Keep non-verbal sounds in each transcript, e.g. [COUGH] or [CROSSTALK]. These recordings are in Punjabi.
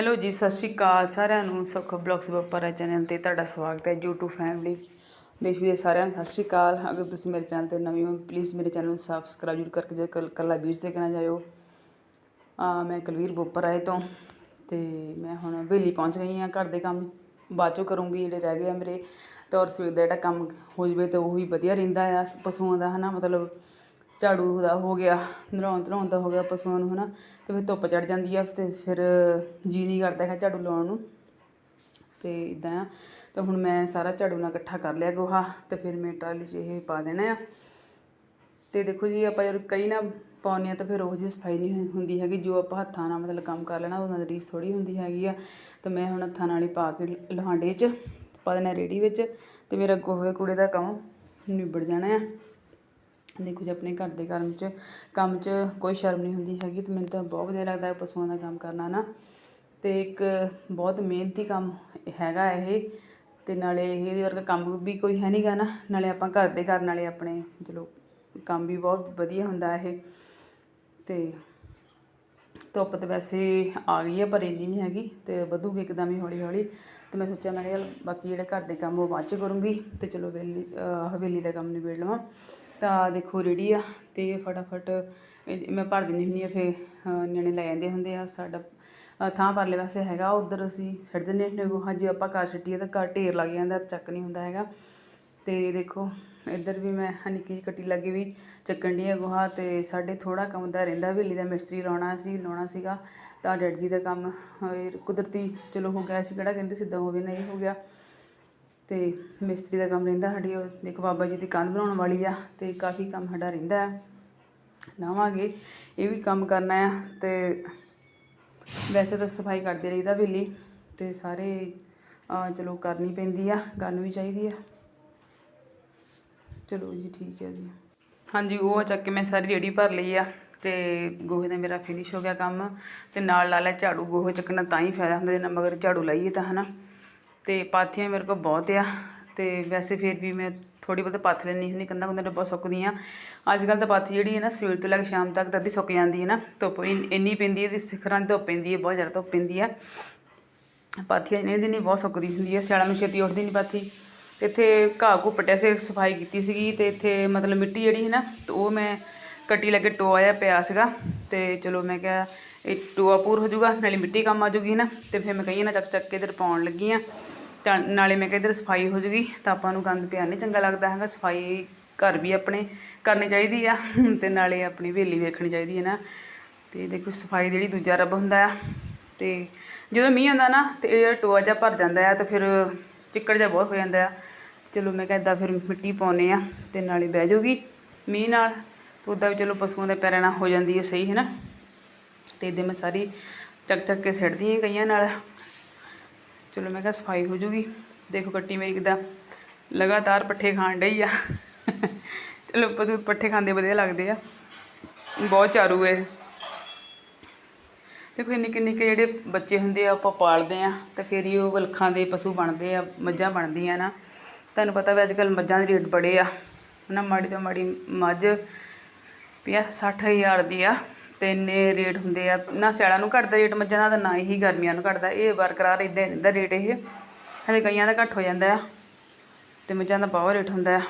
ਹੈਲੋ ਜੀ, ਸਤਿ ਸ਼੍ਰੀ ਅਕਾਲ ਸਾਰਿਆਂ ਨੂੰ। ਸੁਖ ਬਲੌਗਸ ਬੱਪਰਾ ਚੈਨਲ ਤੇ ਤੁਹਾਡਾ ਸਵਾਗਤ ਹੈ YouTube ਫੈਮਿਲੀ ਦੇਸ਼ ਵਿਦੇਸ਼ ਸਾਰਿਆਂ ਨੂੰ ਸਤਿ ਸ਼੍ਰੀ ਅਕਾਲ। ਅਗਰ ਤੁਸੀਂ ਮੇਰੇ ਚੈਨਲ ਤੇ ਨਵੇਂ ਹੋ ਪਲੀਜ਼ ਮੇਰੇ ਚੈਨਲ ਨੂੰ ਸਬਸਕ੍ਰਾਈਬ ਜ਼ਰੂਰ ਕਰਕੇ ਜੇ ਕੱਲ ਕੱਲਾ ਵੀਡੀਓਜ਼ ਦੇਖਣਾ ਜਾਇਓ। ਆ, ਮੈਂ ਕੁਲਵੀਰ ਬੋਪਰਾਏ ਤੋਂ ਤੇ ਮੈਂ ਹੁਣ ਬੇਲੀ ਪਹੁੰਚ ਗਈ ਹਾਂ ਘਰ ਦੇ ਕੰਮ। ਬਾਅਦ ਚੋਂ ਕਰੂੰਗੀ ਜਿਹੜੇ ਰਹਿ ਗਏ ਆ ਮੇਰੇ। ਤੌਰ ਸਵੇਰ ਦਾ ਜਿਹੜਾ ਕੰਮ ਹੋ ਜਵੇ ਤਾਂ ਉਹੀ ਵਧੀਆ ਰਹਿੰਦਾ ਆ, ਪਸ਼ੂਆਂ ਦਾ, ਹਨਾ? ਮਤਲਬ ਝਾੜੂ ਦਾ ਹੋ ਗਿਆ ਨਹਾਉਣ ਧਰਾਉਣ ਦਾ ਹੋ ਗਿਆ ਪਸ਼ੂਆਂ ਨੂੰ, ਹਨਾ। ਤੇ ਫਿਰ ਧੁੱਪ ਚੜ ਜਾਂਦੀ ਆ, ਤੇ ਫਿਰ ਜੀ ਨਹੀਂ ਕਰਦਾ ਹੈ ਝਾੜੂ ਲਾਉਣ ਨੂੰ। ਤੇ ਇਦਾਂ ਆ। ਤੇ ਹੁਣ ਮੈਂ ਸਾਰਾ ਝਾੜੂ ਨਾਲ ਇਕੱਠਾ ਕਰ ਲਿਆ ਗੋਹਾ, ਤੇ ਫਿਰ ਮੈਂ ਟਰਾਲੀ 'ਚ ਇਹ ਪਾ ਦੇਣਾ ਆ। ਤੇ ਦੇਖੋ ਜੀ, ਆਪਾਂ ਜਦੋਂ ਕਈ ਨਾ ਪਾਉਂਦੇ ਆ, ਤਾਂ ਫਿਰ ਉਹ ਜਿਹੀ ਸਫ਼ਾਈ ਨਹੀਂ ਹੁੰਦੀ ਹੈਗੀ। ਜੋ ਆਪਾਂ ਹੱਥਾਂ ਨਾਲ ਮਤਲਬ ਕੰਮ ਕਰ ਲੈਣਾ, ਉਹਨਾਂ ਦੀ ਰੀਸ ਥੋੜੀ ਹੁੰਦੀ ਹੈਗੀ ਆ। ਤੇ ਮੈਂ ਹੁਣ ਹੱਥਾਂ ਨਾਲ ਹੀ ਪਾ ਕੇ ਲਹਾਂਡੇ 'ਚ, ਪਾ ਦੇਣਾ ਰੇੜੀ ਵਿੱਚ। ਤੇ ਮੇਰਾ ਗੋਹੇ ਕੂੜੇ ਦਾ ਕੰਮ ਨਿਬੜ ਜਾਣਾ ਆ। ਦੇਖੋ ਜੀ, ਆਪਣੇ ਘਰ ਦੇ ਕੰਮ 'ਚ ਕੰਮ 'ਚ ਕੋਈ ਸ਼ਰਮ ਨਹੀਂ ਹੁੰਦੀ ਹੈਗੀ ਅਤੇ ਮੈਨੂੰ ਤਾਂ ਬਹੁਤ ਵਧੀਆ ਲੱਗਦਾ ਪਸ਼ੂਆਂ ਦਾ ਕੰਮ ਕਰਨਾ ਨਾ ਅਤੇ ਇੱਕ ਬਹੁਤ ਮਿਹਨਤੀ ਕੰਮ ਹੈਗਾ ਇਹ ਅਤੇ ਨਾਲੇ ਇਹਦੇ ਵਰਗਾ ਕੰਮ ਵੀ ਕੋਈ ਹੈ ਨਹੀਂ ਗਾ ਨਾ, ਨਾਲੇ ਆਪਾਂ ਘਰ ਦੇ ਕਰਨ ਵਾਲੇ ਆਪਣੇ ਚਲੋ ਕੰਮ ਵੀ ਬਹੁਤ ਵਧੀਆ ਹੁੰਦਾ ਇਹ। ਅਤੇ ਧੁੱਪ ਤਾਂ ਵੈਸੇ ਆ ਗਈ ਹੈ, ਪਰ ਇੰਨੀ ਨਹੀਂ ਹੈਗੀ ਤੇ ਵਧੂਗੀ ਇੱਕਦਮ ਹੀ ਹੌਲੀ ਹੌਲੀ ਤੇ ਮੈਂ ਸੋਚਿਆ, ਮੈਂ ਕਿਹਾ ਚੱਲ ਬਾਕੀ ਜਿਹੜੇ ਘਰ ਦੇ ਕੰਮ ਉਹ ਬਾਅਦ ਚ ਕਰੂੰਗੀ ਤੇ ਚਲੋ ਵੇਲੀ ਹਵੇਲੀ ਦਾ ਕੰਮ ਨਿਬੇੜ ਲਵਾਂ। ਤਾਂ ਦੇਖੋ ਰੈਡੀ ਆ ਤੇ ਫਟਾਫਟ ਮੈਂ ਭਰ ਦਿੰਦੀ ਹੁੰਦੀ ਆ ਫਿਰ ਨਿਆਣੇ ਲੈ ਜਾਂਦੇ ਹੁੰਦੇ ਆ, ਸਾਡਾ ਥਾਂ ਪਰਲੇ ਪਾਸੇ ਹੈਗਾ, ਉਧਰ ਅਸੀਂ ਛੱਡ ਦਿੰਦੇ ਹੁੰਦੇ ਗੋਹਾ ਜੇ ਆਪਾਂ ਘਰ ਛੱਡੀਏ ਤਾਂ ਘਰ ਢੇਰ ਲੱਗ ਜਾਂਦਾ, ਚੱਕ ਨਹੀਂ ਹੁੰਦਾ ਹੈਗਾ। ਤੇ ਦੇਖੋ, ਇੱਧਰ ਵੀ ਮੈਂ ਨਿੱਕੀ ਜਿਹੀ ਕੱਟੀ ਲੱਗੀ ਵੀ ਚੱਕਣ ਦੀ ਗੋਹਾ ਤੇ ਸਾਡੇ ਥੋੜਾ ਕੰਮ ਦਾ ਰਹਿੰਦਾ, ਹਵੇਲੀ ਦਾ ਮਿਸਤਰੀ ਲਾਉਣਾ ਸੀ, ਲਾਉਣਾ ਸੀਗਾ, ਤਾਂ ਡੈਡ ਜੀ ਦਾ ਕੰਮ ਕੁਦਰਤੀ, ਚਲੋ ਹੋ ਗਿਆ ਸੀ ਕਿਹੜਾ ਕਹਿੰਦੇ ਸਿੱਧਾ ਹੋਵੇ, ਨਹੀਂ ਹੋ ਗਿਆ। ਅਤੇ ਮਿਸਤਰੀ ਦਾ ਕੰਮ ਰਹਿੰਦਾ ਸਾਡੀ, ਉਹ ਇੱਕ ਬਾਬਾ ਜੀ ਦੀ ਕੰਧ ਬਣਾਉਣ ਵਾਲੀ ਆ ਅਤੇ ਕਾਫੀ ਕੰਮ ਸਾਡਾ ਰਹਿੰਦਾ ਹੈ ਲਾਵਾਂਗੇ, ਇਹ ਵੀ ਕੰਮ ਕਰਨਾ ਆ ਅਤੇ ਵੈਸੇ ਤਾਂ ਸਫ਼ਾਈ ਕਰਦੇ ਰਹੀਦਾ ਵੇਲੀ ਅਤੇ ਸਾਰੇ ਚਲੋ ਕਰਨੀ ਪੈਂਦੀ ਆ, ਕਰਨੀ ਵੀ ਚਾਹੀਦੀ ਆ। ਚਲੋ ਜੀ, ਠੀਕ ਹੈ ਜੀ। ਹਾਂਜੀ, ਉਹ ਚੱਕ ਕੇ ਮੈਂ ਸਾਰੀ ਰੇੜੀ ਭਰ ਲਈ ਆ ਤੇ ਗੋਹੇ ਦਾ ਮੇਰਾ ਫਿਨਿਸ਼ ਹੋ ਗਿਆ ਕੰਮ ਤੇ ਨਾਲ ਲਾ ਲਿਆ ਝਾੜੂ, ਗੋਹੇ ਚੱਕਣਾ ਤਾਂ ਹੀ ਫਾਇਦਾ ਹੁੰਦਾ ਜੇ ਨਾ ਮਗਰ ਝਾੜੂ ਲਾਈਏ ਤਾਂ, ਹਨਾ। ਅਤੇ ਪਾਥੀਆਂ ਮੇਰੇ ਕੋਲ ਬਹੁਤ ਆ ਅਤੇ ਵੈਸੇ ਫਿਰ ਵੀ ਮੈਂ ਥੋੜ੍ਹੀ ਬਹੁਤ ਪਾਥ ਲੈਂਦੀ ਹੁੰਦੀ, ਕੰਧਾਂ ਕੁੰਧਾਂ ਬਹੁਤ ਸੁੱਕਦੀਆਂ ਅੱਜ ਕੱਲ੍ਹ ਤਾਂ ਪਾਥੀ ਜਿਹੜੀ ਹੈ ਨਾ, ਸਵੇਰ ਤੋਂ ਲੈ ਕੇ ਸ਼ਾਮ ਤੱਕ ਤਾਂ ਅੱਧੀ ਸੁੱਕ ਜਾਂਦੀ ਹੈ ਨਾ, ਧੁੱਪ ਵੀ ਇੰਨੀ ਪੈਂਦੀ ਹੈ ਤੇ ਸਿਖਰਾਂ ਦੀ ਧੁੱਪ ਪੈਂਦੀ ਹੈ, ਬਹੁਤ ਜ਼ਿਆਦਾ ਧੁੱਪ ਪੈਂਦੀ ਹੈ ਪਾਥੀਆਂ ਇਹਨੇ ਦਿਨ ਹੀ ਬਹੁਤ ਸੁੱਕਦੀ ਹੁੰਦੀ ਹੈ ਸਿਆਲਾਂ ਨੂੰ ਛੇਤੀ ਉੱਠਦੀ ਨਹੀਂ ਪਾਥੀ। ਤੇ ਇੱਥੇ ਘਾਹ ਘੂ ਪੱਟਿਆ ਸੀ, ਸਫ਼ਾਈ ਕੀਤੀ ਸੀਗੀ ਤੇ ਇੱਥੇ ਮਤਲਬ ਮਿੱਟੀ ਜਿਹੜੀ ਹੈ ਨਾ, ਤੇ ਉਹ ਮੈਂ ਕੱਟੀ ਲੱਗੇ ਟੋਆ ਜਿਹਾ ਪਿਆ ਸੀਗਾ। ਤੇ ਚਲੋ ਮੈਂ ਕਿਹਾ ਇਹ ਟੋਆ ਪੂਰ ਹੋ ਜਾਊਗਾ, ਨਾਲੇ ਮਿੱਟੀ ਕੰਮ ਆ ਜਾਊਗੀ ਨਾ, ਤੇ ਫਿਰ ਮੈਂ ਕਹੀਏ ਨਾ ਚੱਕ ਚੱਕ ਕੇ ਇਧਰ ਪਾਉਣ ਲੱਗੀ ਆ ਤਾਂ ਨਾਲੇ ਮੈਂ ਕਿਹਾ ਇਧਰ ਸਫ਼ਾਈ ਹੋ ਜਾਊਗੀ ਤਾਂ ਆਪਾਂ ਨੂੰ ਗੰਦ ਪਿਆ ਨਹੀਂ ਚੰਗਾ ਲੱਗਦਾ ਹੈਗਾ, ਸਫ਼ਾਈ ਘਰ ਵੀ ਆਪਣੇ ਕਰਨੀ ਚਾਹੀਦੀ ਆ, ਤੇ ਨਾਲੇ ਆਪਣੀ ਹਵੇਲੀ ਵੇਖਣੀ ਚਾਹੀਦੀ ਹੈ ਨਾ। ਤੇ ਦੇਖੋ ਸਫ਼ਾਈ ਜਿਹੜੀ ਦੂਜਾ ਰੱਬ ਹੁੰਦਾ ਆ, ਤੇ ਜਦੋਂ ਮੀਂਹ ਆਉਂਦਾ ਨਾ, ਤੇ ਇਹ ਟੋਆ ਜਿਹਾ ਭਰ ਜਾਂਦਾ ਆ, ਤੇ ਫਿਰ ਚਿੱਕੜ ਜਿਹਾ ਬਹੁਤ ਹੋ ਜਾਂਦਾ ਆ। ਚਲੋ ਮੈਂ ਕਿਹਾ ਏਦਾਂ ਫਿਰ ਮਿੱਟੀ ਪਾਉਨੇ ਆ, ਤੇ ਨਾਲੇ ਬਹਿ ਜਾਊਗੀ ਮੀਂਹ ਨਾਲ, ਤੇ ਉੱਦਾਂ ਵੀ ਚਲੋ ਪਸ਼ੂਆਂ ਦੇ ਪੈਰਾਂ ਨਾਲ ਹੋ ਜਾਂਦੀ ਹੈ ਸਹੀ, ਹੈ ਨਾ। ਤੇ ਇਹਦੇ ਮੈਂ ਸਾਰੀ ਚੱਕ ਚੱਕ ਕੇ ਸਿੱਟਦੀ ਹਾਂ ਕਈਆਂ ਨਾਲ ਚਲੋ ਮੈਂ ਕਿਹਾ ਸਫ਼ਾਈ ਹੋ ਜੂਗੀ। ਦੇਖੋ ਕੱਟੀ ਮੇਰੀ ਕਿੱਦਾਂ ਲਗਾਤਾਰ ਪੱਠੇ ਖਾਣ ਡਈ ਆ। ਚਲੋ ਪਸ਼ੂ ਪੱਠੇ ਖਾਂਦੇ ਵਧੀਆ ਲੱਗਦੇ ਆ। ਬਹੁਤ ਚਾਰੂ ਹੈ ਦੇਖੋ ਨਿੱਕੇ ਨਿੱਕੇ ਜਿਹੜੇ ਬੱਚੇ ਹੁੰਦੇ ਆ, ਆਪਾਂ ਪਾਲਦੇ ਆ ਤਾਂ ਫਿਰ ਹੀ ਉਹ ਵਲਖਾਂ ਦੇ ਪਸ਼ੂ ਬਣਦੇ ਆ, ਮੱਝਾਂ ਬਣਦੀਆਂ ਨਾ। ਤੁਹਾਨੂੰ ਪਤਾ ਵੀ ਅੱਜ ਕੱਲ੍ਹ ਮੱਝਾਂ ਦੇ ਰੇਟ ਬੜੇ ਆ। ਨਾ ਮਾੜੀ ਤੋਂ ਮਾੜੀ ਮੱਝ ਪਿਆ 60000 ਦੀ ਆ। ਤੇ ਇੰਨੇ ਰੇਟ ਹੁੰਦੇ ਆ, ਨਾ ਸਿਆਲਾਂ ਨੂੰ ਘਟਦਾ ਰੇਟ, ਮੱਝਾਂ ਦਾ ਤੇ ਨਾ ਹੀ ਗਰਮੀਆਂ ਨੂੰ ਘਟਦਾ, ਇਹ ਬਰਕਰਾਰ ਇਦਾਂ ਰਹਿੰਦਾ ਰੇਟ ਇਹ। ਹਲੇ ਕਈਆਂ ਦਾ ਘੱਟ ਹੋ ਜਾਂਦਾ ਆ, ਤੇ ਮੱਝਾਂ ਦਾ ਬਹੁਤ ਰੇਟ ਹੁੰਦਾ ਆ।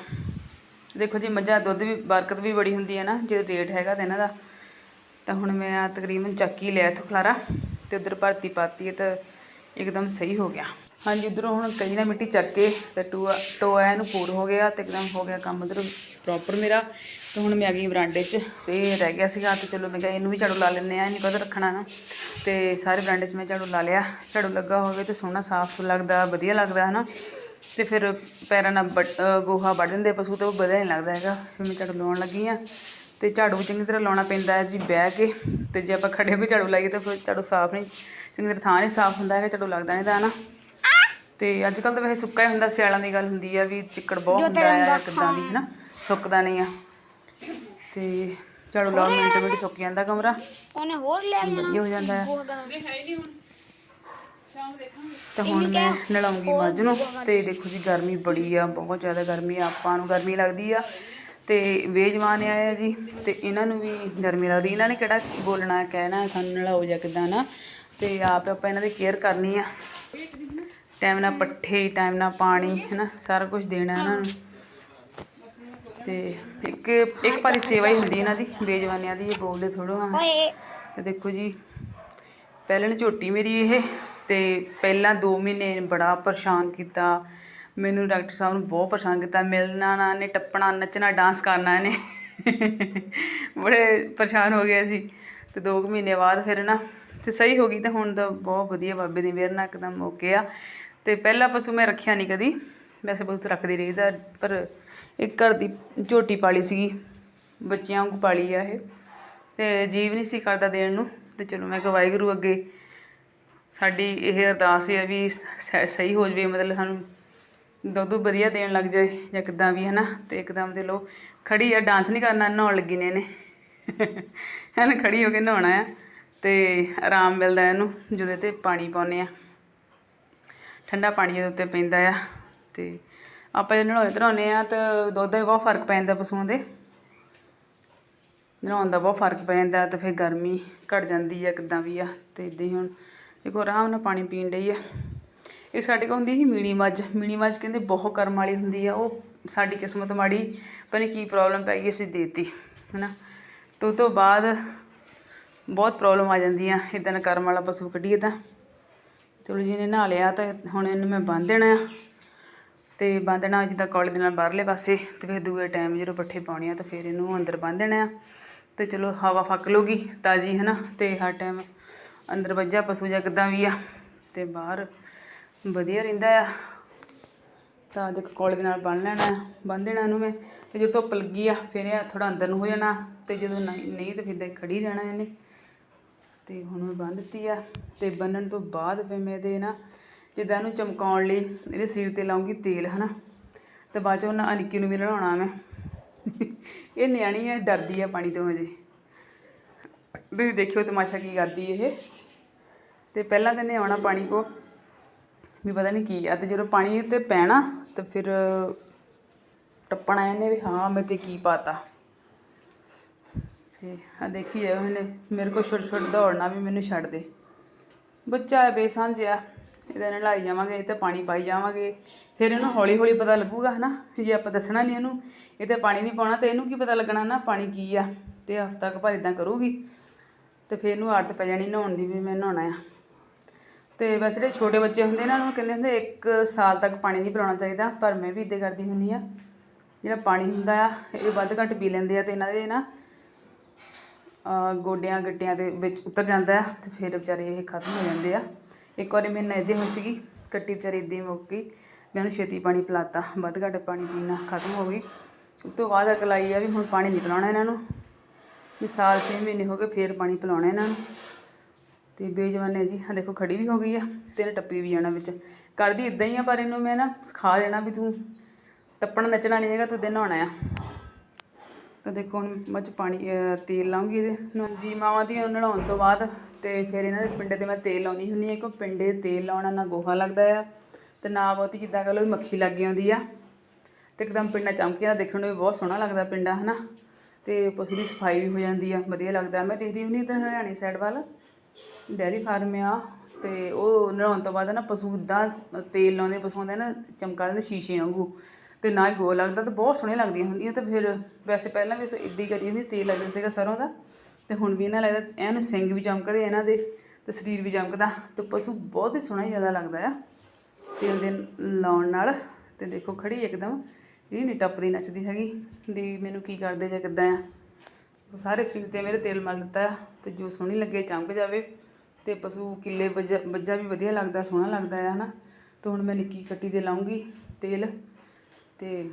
ਦੇਖੋ ਜੀ, ਮੱਝਾਂ ਦਾ ਦੁੱਧ ਵੀ, ਬਰਕਤ ਵੀ ਬੜੀ ਹੁੰਦੀ ਹੈ ਨਾ, ਜੇ ਰੇਟ ਹੈਗਾ ਤੇ ਇਹਨਾਂ ਦਾ। ਤਾਂ ਹੁਣ ਮੈਂ ਆਹ ਤਕਰੀਬਨ ਚੱਕ ਹੀ ਲਿਆ ਇੱਥੋਂ ਖਲਾਰਾ, ਤੇ ਉਧਰ ਭਰਤੀ ਪਾਤੀ ਹੈ ਤਾਂ ਇੱਕਦਮ ਸਹੀ ਹੋ ਗਿਆ। ਹਾਂਜੀ, ਉਧਰੋਂ ਹੁਣ ਕਈ ਨਾ ਮਿੱਟੀ ਚੱਕ ਕੇ, ਤੇ ਟੋਆ ਟੋਆ ਇਹਨੂੰ ਪੂਰ ਹੋ ਗਿਆ, ਤੇ ਇੱਕਦਮ ਹੋ ਗਿਆ ਕੰਮ ਉਧਰ ਪ੍ਰੋਪਰ ਮੇਰਾ। ਤੇ ਹੁਣ ਮੈਂ ਆ ਗਈ ਬਰਾਂਡੇ 'ਚ ਤੇ ਇਹ ਰਹਿ ਗਿਆ ਸੀਗਾ ਤੇ ਚਲੋ ਮੈਂ ਕਿਹਾ ਇਹਨੂੰ ਵੀ ਝਾੜੂ ਲਾ ਲੈਂਦੇ ਆ ਇਹਨੂੰ ਕਦ ਰੱਖਣਾ ਨਾ। ਤੇ ਸਾਰੇ ਬਰਾਂਡੇ 'ਚ ਮੈਂ ਝਾੜੂ ਲਾ ਲਿਆ ਝਾੜੂ ਲੱਗਾ ਹੋਵੇ ਤੇ ਸੋਹਣਾ ਸਾਫ਼ ਲੱਗਦਾ ਵਧੀਆ ਲੱਗਦਾ ਹਨਾ। ਤੇ ਫਿਰ ਪੈਰਾਂ ਨਾਲ ਗੋਹਾ ਵੱਢ ਦਿੰਦੇ ਪਸ਼ੂ ਤੇ ਉਹ ਵਧੀਆ ਨਹੀਂ ਲੱਗਦਾ ਹੈਗਾ। ਫਿਰ ਮੈਂ ਝਾੜੂ ਲਾਉਣ ਲੱਗੀ ਆ ਤੇ ਝਾੜੂ ਚੰਗੀ ਤਰ੍ਹਾਂ ਲਾਉਣਾ ਪੈਂਦਾ ਹੈ ਜੀ ਬਹਿ ਕੇ। ਤੇ ਜੇ ਆਪਾਂ ਖੜੇ ਹੋ ਕੇ ਝਾੜੂ ਲਾਈਏ ਤਾਂ ਫਿਰ ਝਾੜੂ ਸਾਫ਼ ਨਹੀਂ ਚੰਗੀ ਤਰ੍ਹਾਂ ਥਾਂ ਨਹੀਂ ਸਾਫ਼ ਹੁੰਦਾ ਹੈਗਾ ਝਾੜੂ ਲੱਗਦਾ ਨਹੀਂ ਤਾਂ ਨਾ ਤੇ ਅੱਜ ਕੱਲ ਤਾਂ ਵੈਸੇ ਸੁੱਕਾ ਹੀ ਹੁੰਦਾ ਸਿਆਲਾਂ ਦੀ ਗੱਲ ਹੁੰਦੀ ਆ ਵੀ ਚਿੱਕੜ ਬਹੁਤ ਹੁੰਦਾ ਆ ਕਿਦਾਂ ਦੀ ਹਨਾ। ਸੁੱਕਦਾ ਨਹੀਂ ਆ। ਤੇ ਝਾੜੂ ਲਾਉਣ ਮਿੰਟ ਮਿੰਟ ਸੁੱਕ ਜਾਂਦਾ ਕਮਰਾ। ਉਹਨੇ ਹੋਰ ਲੈ ਜਾਣਾ। ਵਧੀਆ ਹੋ। ਜਾਂਦਾ ਉਹਦਾ ਤਾਂ ਹੁਣ ਮੈਂ ਨਲਾਉਂਗੀ ਮੱਝ ਨੂੰ। ਤੇ ਦੇਖੋ ਜੀ ਗਰਮੀ ਬੜੀ ਆ ਬਹੁਤ ਜ਼ਿਆਦਾ ਗਰਮੀ ਆ ਆਪਾਂ ਨੂੰ ਗਰਮੀ ਲੱਗਦੀ ਆ। ਤੇ ਬੇਜਵਾਨ ਆਏ ਆ ਜੀ ਤੇ ਇਹਨਾਂ ਨੂੰ ਵੀ ਗਰਮੀ ਲੱਗਦੀ। ਇਹਨਾਂ ਨੇ ਕਿਹੜਾ ਬੋਲਣਾ ਕਹਿਣਾ ਸਾਨੂੰ ਨਲਾਓ ਜਾਂ ਕਿਦਾਂ ਨਾ। ਤੇ ਆਪ ਆਪਾਂ ਇਹਨਾਂ ਦੀ ਕੇਅਰ ਕਰਨੀ ਆ। ਟਾਈਮ ਨਾਲ ਪੱਠੇ ਟਾਈਮ ਨਾਲ ਪਾਣੀ ਹੈਨਾ ਸਾਰਾ ਕੁਝ ਦੇਣਾ ਇਹਨਾਂ ਨੂੰ। ਤੇ ਇੱਕ ਇੱਕ ਪਾਰੀ ਸੇਵਾ ਹੀ ਹੁੰਦੀ ਇਹਨਾਂ ਦੀ ਬੇਜਵਾਨਿਆਂ ਦੀ ਇਹ ਬੋਲਦੇ ਥੋੜੋ ਆ ਤੇ ਦੇਖੋ ਜੀ ਪਹਿਲਣ ਝੋਟੀ ਮੇਰੀ ਇਹ ਤੇ ਪਹਿਲਾਂ 2 ਮਹੀਨੇ ਬੜਾ ਪਰੇਸ਼ਾਨ ਕੀਤਾ। ਮੈਨੂੰ ਡਾਕਟਰ ਸਾਹਿਬ ਨੂੰ ਬਹੁਤ ਪਰੇਸ਼ਾਨ ਕੀਤਾ ਮਿਲਣਾ ਨਾ ਨੇ ਟੱਪਣਾ ਨੱਚਣਾ ਡਾਂਸ ਕਰਨਾ ਇਹਨੇ। ਬੜੇ ਪਰੇਸ਼ਾਨ ਹੋ ਗਏ ਸੀ ਤੇ 2 ਮਹੀਨੇ ਬਾਅਦ ਫਿਰ ਨਾ ਤੇ ਸਹੀ ਹੋ ਗਈ ਤੇ ਹੁਣ ਤਾਂ ਬਹੁਤ ਵਧੀਆ ਬਾਬੇ ਦੀ ਮਿਹਰ ਨਾਲ ਇੱਕਦਮ ਓਕੇ ਆ। ਤੇ ਪਹਿਲਾ ਪਸ਼ੂ ਮੈਂ ਰੱਖਿਆ ਨਹੀਂ ਕਦੀ। ਵੈਸੇ ਬਹੁਤ ਰੱਖਦੀ ਰਹੀਦਾ ਪਰ ਇੱਕ ਘਰ ਦੀ ਝੋਟੀ ਪਾਲੀ ਸੀਗੀ, ਬੱਚਿਆਂ ਵਾਂਗੂ ਪਾਲੀ ਆ ਇਹ, ਤੇ ਜੀਵ ਨਹੀਂ ਸੀ ਕਰਦਾ ਦੇਣ ਨੂੰ, ਤੇ ਚਲੋ ਮੈਂ ਕਿਹਾ ਵਾਹਿਗੁਰੂ ਅੱਗੇ ਸਾਡੀ ਇਹ ਅਰਦਾਸ ਹੈ ਵੀ ਸ- ਸਹੀ ਹੋ ਜਵੇ, ਮਤਲਬ ਸਾਨੂੰ ਦੁੱਧ ਵਧੀਆ ਦੇਣ ਲੱਗ ਜਾਏ, ਜਾਂ ਕਿਦਾਂ ਵੀ, ਹਨਾ, ਤੇ ਇੱਕਦਮ ਦੇ ਲੋ ਖੜੀ ਆ, ਡਾਂਸ ਨਹੀਂ ਕਰਨਾ, ਨਹਾਉਣ ਲੱਗੀ ਨੇ ਇਹਨੇ। [LAUGHS] ਇਹਨੇ ਖੜੀ ਹੋ ਕੇ ਨਹਾਉਣਾ ਆ, ਤੇ ਆਰਾਮ ਮਿਲਦਾ ਇਹਨੂੰ ਜਿਹਦੇ ਤੇ ਪਾਣੀ ਪਾਉਂਦੇ ਆ। ਠੰਡਾ ਪਾਣੀ ਇਹਦੇ ਉੱਤੇ ਪੈਂਦਾ ਆ, ਤੇ ਆਪਾਂ ਜੇ ਨਹਾਉਣੇ ਧਰਾਉਂਦੇ ਆ ਤਾਂ ਦੁੱਧ ਦਾ ਬਹੁਤ ਫ਼ਰਕ ਪੈ ਜਾਂਦਾ ਪਸ਼ੂਆਂ ਦੇ। ਨਹਾਉਣ ਦਾ ਬਹੁਤ ਫ਼ਰਕ ਪੈ ਜਾਂਦਾ ਤੇ ਫਿਰ ਗਰਮੀ ਘਟ ਜਾਂਦੀ ਆ ਕਿੱਦਾਂ ਵੀ ਆ ਤੇ ਇਦਾਂ ਹੀ ਹੁਣ। ਦੇਖੋ ਆਰਾਮ ਨਾਲ ਪਾਣੀ ਪੀਣ ਲਈ ਆ। ਇਹ ਸਾਡੇ ਕੋਲ ਹੁੰਦੀ ਸੀ ਮੀਣੀ ਮੱਝ। ਮੀਣੀ ਮੱਝ ਕਹਿੰਦੇ ਬਹੁਤ ਕਰਮ ਵਾਲੀ ਹੁੰਦੀ ਆ। ਉਹ ਸਾਡੀ ਕਿਸਮਤ ਮਾੜੀ, ਪਤਾ ਕੀ ਪ੍ਰੋਬਲਮ ਪੈ ਗਈ ਅਸੀਂ ਦੇਤੀ, ਹਨਾ। ਤੇ ਉਹ ਤੋਂ ਬਾਅਦ ਬਹੁਤ ਪ੍ਰੋਬਲਮ ਆ ਜਾਂਦੀਆਂ ਇਦਾਂ ਦਾ ਕਰਮ ਵਾਲਾ ਪਸ਼ੂ ਕੱਢੀਏ ਤਾਂ। ਚਲੋ ਜੀ, ਇਹਨੇ ਨਹਾ ਲਿਆ ਤਾਂ ਹੁਣ ਇਹਨੂੰ ਮੈਂ ਬੰਨ੍ਹ ਦੇਣਾ ਅਤੇ ਤੇ ਦੇਣਾ ਜਿੱਦਾਂ ਕੌਲੇ ਦੇ ਨਾਲ ਬਾਹਰਲੇ ਪਾਸੇ ਅਤੇ ਫਿਰ ਦੂਏ ਟਾਈਮ ਜਦੋਂ ਪੱਠੇ ਪਾਉਣੇ ਆ ਤਾਂ ਫਿਰ ਇਹਨੂੰ ਅੰਦਰ ਬੰਨ੍ਹ ਦੇਣਾ ਆ। ਅਤੇ ਚਲੋ ਹਵਾ ਫੱਕ ਲੂਗੀ ਤਾਜ਼ੀ ਹੈ ਨਾ ਅਤੇ ਹਰ ਟਾਈਮ ਅੰਦਰ ਵੱਜਾ ਪਸ਼ੂ ਜਾਂ ਕਿੱਦਾਂ ਵੀ ਆ ਅਤੇ ਬਾਹਰ ਵਧੀਆ ਰਹਿੰਦਾ ਆ। ਤਾਂ ਦੇਖ ਕੋਲੇ ਦੇ ਨਾਲ ਬੰਨ ਲੈਣਾ ਆ, ਬੰਨ੍ਹ ਦੇਣਾ ਇਹਨੂੰ ਮੈਂ। ਤੇ ਜਦੋਂ ਧੁੱਪ ਲੱਗੀ ਆ ਫਿਰ ਇਹ ਥੋੜਾ ਅੰਦਰ ਨੂੰ ਹੋ ਜਾਣਾ। ਤੇ ਜਦੋਂ ਨਹੀਂ ਨਹੀਂ ਤੇ ਫਿਰ ਏਦਾਂ ਹੀ ਖੜੀ ਰਹਿਣਾ ਇਹਨੇ। ਤੇ ਹੁਣ ਮੈਂ ਬੰਨ੍ਹ ਦਿੱਤੀ ਆ ਤੇ ਬੰਨਣ ਤੋਂ ਬਾਅਦ ਫਿਰ ਮੈਂ ਇਹਦੇ ਨਾ ਜਿੱਦਾਂ ਇਹਨੂੰ ਚਮਕਾਉਣ ਲਈ ਇਹਦੇ ਸਿਰ ਤੇ ਲਾਉਂਗੀ ਤੇਲ, ਹਨਾ? ਤੇ ਬਾਅਦ ਚ ਉਹਨਾਂ ਅਨਿੱਕੀ ਨੂੰ ਵੀ ਨਲਾਉਣਾ ਮੈਂ। ਇਹ ਨਿਆਣੀ ਹੈ, ਡਰਦੀ ਹੈ ਪਾਣੀ ਤੋਂ ਹਜੇ। ਵੀ ਦੇਖਿਓ ਤਮਾਸ਼ਾ ਕੀ ਕਰਦੀ ਇਹ। ਤੇ ਪਹਿਲਾਂ ਤਾਂ ਇਹਨੇ ਆਉਣਾ ਪਾਣੀ ਕੋ, ਵੀ ਪਤਾ ਨਹੀਂ ਕੀ ਆ। ਤੇ ਜਦੋਂ ਪਾਣੀ ਤੇ ਪੈਣਾ, ਤਾਂ ਫਿਰ ਟੱਪਣਾ ਇਹਨੇ ਵੀ, ਹਾਂ ਮੈਂ ਤੇ ਕੀ ਪਾਤਾ। ਤੇ ਆ ਦੇਖੀ ਜਾਓ ਇਹਨੇ, ਮੇਰੇ ਕੋਲ ਛੋਟ ਛੋਟ ਦੌੜਨਾ ਵੀ ਮੈਨੂੰ ਛੱਡ ਦੇ। ਬੱਚਾ ਹੈ ਬੇਸਮਝਿਆ ਇਹਦੇ ਨਾਲ ਲਾਈ ਜਾਵਾਂਗੇ, ਇਹ ਤੇ ਪਾਣੀ ਪਾਈ ਜਾਵਾਂਗੇ। ਫਿਰ ਇਹਨੂੰ ਹੌਲੀ ਹੌਲੀ ਪਤਾ ਲੱਗੂਗਾ, ਹਨਾ? ਜੇ ਆਪਾਂ ਦੱਸਣਾ ਨਹੀਂ ਇਹਨੂੰ, ਇਹ ਤੇ ਪਾਣੀ ਨਹੀਂ ਪਾਉਣਾ ਤੇ ਇਹਨੂੰ ਕੀ ਪਤਾ ਲੱਗਣਾ ਨਾ ਪਾਣੀ ਕੀ ਆ? ਤੇ ਹਫ਼ਤਾ ਕੁ ਭਰ ਇਦਾਂ ਕਰੂਗੀ। ਤੇ ਫਿਰ ਇਹਨੂੰ ਆਦਤ ਪੈ ਜਾਣੀ ਨਹਾਉਣ ਦੀ ਵੀ ਮੈਂ ਨਹਾਉਣਾ ਆ। ਤੇ ਵੈਸੇ ਜਿਹੜੇ ਛੋਟੇ ਬੱਚੇ ਹੁੰਦੇ ਇਹਨਾਂ ਨੂੰ ਕਹਿੰਦੇ ਹੁੰਦੇ 1 ਸਾਲ ਤੱਕ ਪਾਣੀ ਨਹੀਂ ਪਿਲਾਉਣਾ ਚਾਹੀਦਾ, ਪਰ ਮੈਂ ਵੀ ਇਦਾਂ ਕਰਦੀ ਹੁੰਦੀ ਆ। ਜਿਹੜਾ ਪਾਣੀ ਹੁੰਦਾ ਆ, ਇਹ ਵੱਧ ਘੱਟ ਪੀ ਲੈਂਦੇ ਆ ਤੇ ਇਹਨਾਂ ਦੇ ਨਾ ਗੋਡਿਆਂ, ਗੱਟਿਆਂ ਦੇ ਵਿੱਚ ਉਤਰ ਜਾਂਦਾ ਆ ਤੇ ਫਿਰ ਵਿਚਾਰੇ ਇਹ ਖਤਮ ਹੋ ਜਾਂਦੇ ਆ। ਇੱਕ ਵਾਰੀ ਮੇਰੇ ਨਾਲ ਇੱਦਾਂ ਹੋਈ ਸੀਗੀ, ਕੱਟੀ ਵਿਚਾਰੀ ਇੱਦਾਂ ਹੀ ਮੁੱਕ ਗਈ। ਮੈਂ ਉਹਨੂੰ ਛੇਤੀ ਪਾਣੀ ਪਿਲਾਤਾ, ਵੱਧ ਘੱਟ ਪਾਣੀ ਪੀਣਾ, ਖਤਮ ਹੋ ਗਈ। ਉਸ ਤੋਂ ਬਾਅਦ ਅਕਲਾਈ ਆ ਵੀ ਹੁਣ ਪਾਣੀ ਨਹੀਂ ਪਿਲਾਉਣਾ ਇਹਨਾਂ ਨੂੰ। ਵੀ ਸਾਲ 6 ਮਹੀਨੇ ਹੋ ਗਏ ਫੇਰ ਪਾਣੀ ਪਿਲਾਉਣਾ ਇਹਨਾਂ ਨੂੰ। ਤੇ ਬੇਜਵਾਨੇ ਜੀ ਆ ਦੇਖੋ ਖੜੀ ਵੀ ਹੋ ਗਈ ਆ, ਤੇ ਇਹਨੇ ਟੱਪੀ ਵੀ ਜਾਣਾ ਵਿੱਚ। ਕਰਦੀ ਇਦਾਂ ਹੀ ਆ ਪਰ ਇਹਨੂੰ ਮੈਂ ਨਾ ਸਿਖਾ ਦੇਣਾ ਵੀ ਤੂੰ ਟੱਪਣਾ ਨੱਚਣਾ ਨਹੀਂ ਹੈਗਾ, ਤੂੰ ਦਿਨ ਨਹਾਉਣਾ ਆ। ਤਾਂ ਦੇਖੋ ਹੁਣ ਮੱਚ ਪਾਣੀ ਤੇਲ ਲਾਉਂਗੀ ਇਹਦੇ ਨੂੰ। ਜੀ, ਮਾਵਾਂ ਦੀਆਂ ਨਹਾਉਣ ਤੋਂ ਬਾਅਦ ਤੇ ਫਿਰ ਇਹਨਾਂ ਦੇ ਪਿੰਡੇ ਤੇ ਮੈਂ ਤੇਲ ਲਾਉਂਦੀ ਹੁੰਦੀ ਹਾਂ। ਕਿਉਂ ਪਿੰਡੇ ਤੇਲ ਲਾਉਣਾ ਨਾ ਗੋਹਾ ਲੱਗਦਾ ਆ ਤੇ ਨਾ ਬਹੁਤੀ ਜਿੱਦਾਂ ਕਹ ਲਓ ਵੀ ਮੱਖੀ ਲੱਗ ਜਾਂਦੀ ਆ। ਤੇ ਇੱਕਦਮ ਪਿੰਡਾ ਚਮਕਿਆ ਦੇਖਣ ਨੂੰ ਵੀ ਬਹੁਤ ਸੋਹਣਾ ਲੱਗਦਾ ਪਿੰਡਾ, ਹਨਾ? ਤੇ ਪਸ਼ੂ ਦੀ ਸਫ਼ਾਈ ਵੀ ਹੋ ਜਾਂਦੀ ਆ, ਵਧੀਆ ਲੱਗਦਾ। ਮੈਂ ਦੇਖਦੀ ਹੁੰਦੀ ਇੱਧਰ ਹਰਿਆਣੇ ਸਾਈਡ ਵੱਲ, ਡੈਰੀ ਫਾਰਮ ਆ ਤੇ ਉਹ ਨਹਾਉਣ ਤੋਂ ਬਾਅਦ ਨਾ ਪਸ਼ੂ ਦਾ ਤੇਲ ਲਾਉਂਦੇ, ਪਸ਼ੂਆਂ ਦੇ ਨਾ ਚਮਕਾ ਦਿੰਦੇ, ਸ਼ੀਸ਼ੇ ਵਾਂਗੂ। ਤੇ ਨਾ ਹੀ ਗੋ ਲੱਗਦਾ ਤੇ ਬਹੁਤ ਸੋਹਣੀਆਂ ਲੱਗਦੀਆਂ ਹੁੰਦੀਆਂ ਤੇ ਫਿਰ ਵੈਸੇ ਪਹਿਲਾਂ ਵੀ ਇੱਦਾਂ ਹੀ ਕਰੀ ਹੁੰਦੀ ਤੇਲ ਲੱਗਦਾ ਸੀਗਾ ਸਰੋਂ ਦਾ ਤੇ ਹੁਣ ਵੀ ਇਹਨਾਂ ਲੱਗਦਾ, ਐਨ ਸਿੰਘ ਵੀ ਚਮਕਦੇ ਇਹਨਾਂ ਦੇ ਤੇ ਸਰੀਰ ਵੀ ਚਮਕਦਾ ਤੇ ਪਸ਼ੂ ਬਹੁਤ ਹੀ ਸੋਹਣਾ ਜ਼ਿਆਦਾ ਲੱਗਦਾ ਆ। ਤੇਲ ਦੇ ਲਾਉਣ ਨਾਲ ਤੇ ਦੇਖੋ ਖੜੀ ਇੱਕਦਮ, ਇਹ ਨਹੀਂ ਟੱਪਦੀ, ਨੱਚਦੀ ਹੈਗੀ ਦੀ ਮੈਨੂੰ ਕੀ ਕਰਦੇ ਜਾਂ ਕਿੱਦਾਂ ਆ। ਸਾਰੇ ਸਰੀਰ ਤੇ ਮੇਰੇ ਤੇਲ ਮਲ ਦਿੱਤਾ ਆ ਤੇ ਜੋ ਸੋਹਣੀ ਲੱਗੇ ਚਮਕ ਜਾਵੇ ਤੇ ਪਸ਼ੂ ਕਿੱਲੇ ਵੱਜਾ ਵੱਜਾ ਵੀ ਵਧੀਆ ਲੱਗਦਾ, ਸੋਹਣਾ ਲੱਗਦਾ ਆ ਹਨਾ। ਤੇ ਹੁਣ ਮੈਂ ਨਿੱਕੀ ਕੱਟੀ ਦੇ ਲਾਉਂਗੀ ਤੇਲ। ਤੇ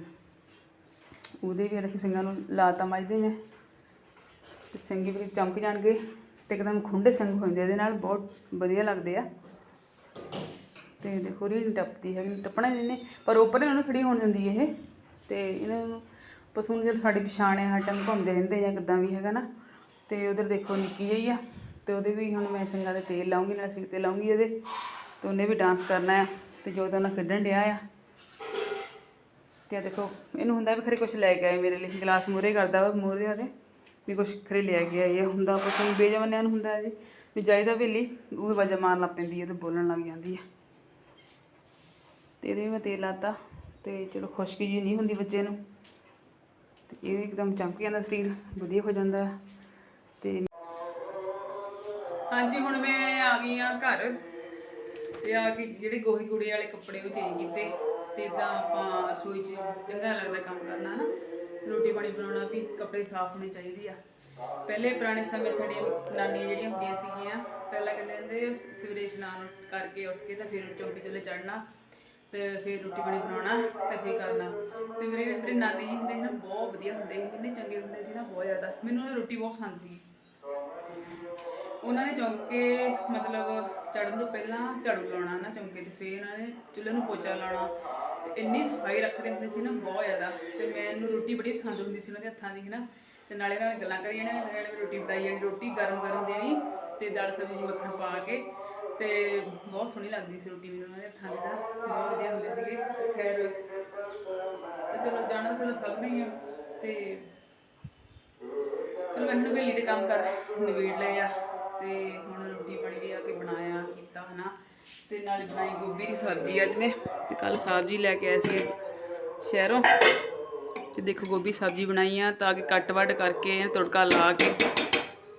ਉਹਦੇ ਵੀ ਦੇਖੋ ਸਿੰਘਾਂ ਨੂੰ ਲਾਤਾ ਮੱਝਦੇ ਮੈਂ ਤੇ ਸਿੰਘ ਵੀ ਚਮਕ ਜਾਣਗੇ ਤੇ ਇੱਕਦਮ ਖੁੰਡੇ ਸਿੰਘ ਹੁੰਦੇ ਇਹਦੇ ਨਾਲ ਬਹੁਤ ਵਧੀਆ ਲੱਗਦੇ ਆ। ਤੇ ਦੇਖੋ ਰੀ ਟੱਪਦੀ ਹੈਗੀ, ਟੱਪਣਾ ਨਹੀਂ ਨੇ ਪਰ ਉੱਪਰ ਇਹਨਾਂ ਨੂੰ ਖੜੀ ਹੋਣ ਦਿੰਦੀ ਇਹ। ਤੇ ਇਹਨਾਂ ਨੂੰ ਪਸ਼ੂ ਨੂੰ ਜਦੋਂ ਸਾਡੀ ਪਛਾਣ ਹੈ ਹਰ ਘੁੰਮਦੇ ਰਹਿੰਦੇ ਜਾਂ ਕਿੱਦਾਂ ਵੀ ਹੈਗਾ ਨਾ। ਤੇ ਉਧਰ ਦੇਖੋ ਨਿੱਕੀ ਜਿਹੀ ਆ, ਤੇ ਉਹਦੇ ਵੀ ਹੁਣ ਮੈਂ ਸਿੰਘਾਂ ਦੇ ਤੇਲ ਲਾਉਂਗੀ, ਨਾਲ ਸਿਰ ਤੇ ਲਾਉਂਗੀ ਇਹਦੇ, ਤੇ ਉਹਨੇ ਵੀ ਡਾਂਸ ਕਰਨਾ ਆ, ਤੇ ਜੋ ਤਾਂ ਉਹਨਾਂ ਖੇਡਣ ਡਿਆ ਆ। ਤੇ ਆ ਦੇਖੋ, ਇਹਨੂੰ ਹੁੰਦਾ ਵੀ ਖਰੇ ਕੁਝ ਲੈ ਕੇ ਆਏ ਮੇਰੇ ਲਈ, ਗਲਾਸ ਮੂਰੇ ਕਰਦਾ ਵਾ ਮੂਰੇ ਉਹਦੇ ਵੀ ਕੁਝ ਖਰੇ ਲੈ ਕੇ ਆਏ ਇਹ ਹੁੰਦਾ ਕੁਛ ਨਹੀਂ ਬੇਜਵਨਿਆਂ ਨੂੰ ਹੁੰਦਾ ਹੈ ਜੀ, ਵੀ ਜਾਈਦਾ ਵੇਲੀ ਉਹ ਵਜਾ ਮਾਰਨ ਲੱਗ ਪੈਂਦੀ ਹੈ ਤੇ ਬੋਲਣ ਲੱਗ ਜਾਂਦੀ ਹੈ ਤੇ ਇਹਦੇ ਵੀ ਮੈਂ ਤੇਲ ਲਾਤਾ, ਤੇ ਚਲੋ ਖੁਸ਼ਕੀ ਜੀ ਨਹੀਂ ਹੁੰਦੀ ਬੱਚੇ ਨੂੰ। ਤੇ ਇਹ ਇੱਕਦਮ ਚਮਕ ਜਾਂਦਾ ਸਰੀਰ, ਵਧੀਆ ਹੋ ਜਾਂਦਾ। ਤੇ ਹਾਂਜੀ, ਹੁਣ ਮੈਂ ਆ ਗਈ ਆ ਘਰ, ਤੇ ਆ ਕੇ ਜਿਹੜੇ ਗੋਹੀ ਕੂੜੇ ਵਾਲੇ ਕੱਪੜੇ ਉਹ ਚੇਂਜ ਕੀਤੇ। ਤੇ ਇਦਾਂ ਆਪਾਂ ਰਸੋਈ 'ਚ ਚੰਗਾ ਲੱਗਦਾ ਕੰਮ ਕਰਨਾ ਨਾ ਰੋਟੀ ਪਾਣੀ ਬਣਾਉਣਾ ਵੀ ਕੱਪੜੇ ਸਾਫ਼ ਹੋਣੇ ਚਾਹੀਦੇ ਆ। ਪਹਿਲੇ ਪੁਰਾਣੇ ਸਮੇਂ 'ਚ ਸਾਡੀਆਂ ਨਾਨੀਆਂ ਜਿਹੜੀਆਂ ਹੁੰਦੀਆਂ ਸੀਗੀਆਂ, ਪਹਿਲਾਂ ਕਹਿੰਦੇ ਹੁੰਦੇ ਸਵੇਰੇ ਇਸ਼ਨਾਨ ਕਰਕੇ ਉੱਠ ਕੇ ਤਾਂ ਫਿਰ ਚੌਂਕੇ ਚੁੱਲ੍ਹੇ ਚੜਨਾ ਤੇ ਫਿਰ ਰੋਟੀ ਪਾਣੀ ਬਣਾਉਣਾ ਤੇ ਫਿਰ ਕਰਨਾ। ਤੇ ਮੇਰੇ ਮੇਰੇ ਨਾਨੀ ਜੀ ਹੁੰਦੇ ਸੀ ਨਾ, ਬਹੁਤ ਵਧੀਆ ਹੁੰਦੇ ਸੀ, ਇੰਨੇ ਚੰਗੇ ਹੁੰਦੇ ਸੀ ਨਾ, ਬਹੁਤ ਜ਼ਿਆਦਾ। ਮੈਨੂੰ ਉਹਨਾਂ ਰੋਟੀ ਬਹੁਤ ਪਸੰਦ ਸੀ ਉਹਨਾਂ ਨੇ ਚੌਂਕੇ, ਮਤਲਬ ਚੜਨ ਤੋਂ ਪਹਿਲਾਂ ਝਾੜੂ ਲਾਉਣਾ ਨਾ ਚੌਂਕੇ 'ਚ, ਫੇਰ ਉਹਨਾਂ ਨੇ ਚੁੱਲ੍ਹੇ ਨੂੰ ਪੋਚਾ ਲਾਉਣਾ। ਤੇ ਇੰਨੀ ਸਫ਼ਾਈ ਰੱਖਦੇ ਹੁੰਦੇ ਸੀ ਨਾ, ਬਹੁਤ ਜ਼ਿਆਦਾ। ਤੇ ਮੈਨੂੰ ਰੋਟੀ ਬੜੀ ਪਸੰਦ ਹੁੰਦੀ ਸੀ ਉਹਨਾਂ ਦੇ ਹੱਥਾਂ ਦੀ ਹੈ ਨਾ ਤੇ ਨਾਲੇ ਨਾਲ ਗੱਲਾਂ ਕਰੀ ਜਾਣਾ ਨਾਲੇ ਨਾਲ ਰੋਟੀ ਬਣਾਈ ਜਾਣੀ, ਰੋਟੀ ਗਰਮ ਗਰਮ ਦੇਣੀ ਤੇ ਦਾਲ ਸਬਜ਼ੀ ਮੱਖਣ ਪਾ ਕੇ। ਤੇ ਬਹੁਤ ਸੋਹਣੀ ਲੱਗਦੀ ਸੀ ਰੋਟੀ ਮੈਨੂੰ ਉਹਨਾਂ ਦੇ ਹੱਥਾਂ ਦੀ ਤਾਂ ਬਹੁਤ ਵਧੀਆ ਹੁੰਦੇ ਸੀਗੇ। ਖੈਰ, ਤੇ ਚਲੋ ਜਾਣਾ ਤਾਂ ਚਲੋ ਸਭ ਨੇ ਹੀ ਆ। ਤੇ ਚਲੋ ਮੈਂ ਹੁਣ ਵੇਲੀ ਦੇ ਕੰਮ ਕਰ ਨਿਬੇੜ ਲਏ ਆ ਤੇ ਹੁਣ ਰੋਟੀ ਪਾਣੀ ਵੀ ਆ ਕੇ ਬਣਾਇਆ, ਕੀਤਾ ਹਨਾ। ਤੇ ਨਾਲ ਬਣਾਈ ਗੋਭੀ ਦੀ ਸਬਜ਼ੀ ਅੱਜ ਮੈਂ। ਤੇ ਕੱਲ ਸਬਜ਼ੀ ਲੈ ਕੇ ਆਏ ਸੀ ਸ਼ਹਿਰੋਂ। ਤੇ ਦੇਖੋ ਗੋਭੀ ਸਬਜ਼ੀ ਬਣਾਈ ਆ, ਤਾਂ ਕਿ ਕੱਟ ਵੱਢ ਕਰਕੇ ਤੜਕਾ ਲਾ ਕੇ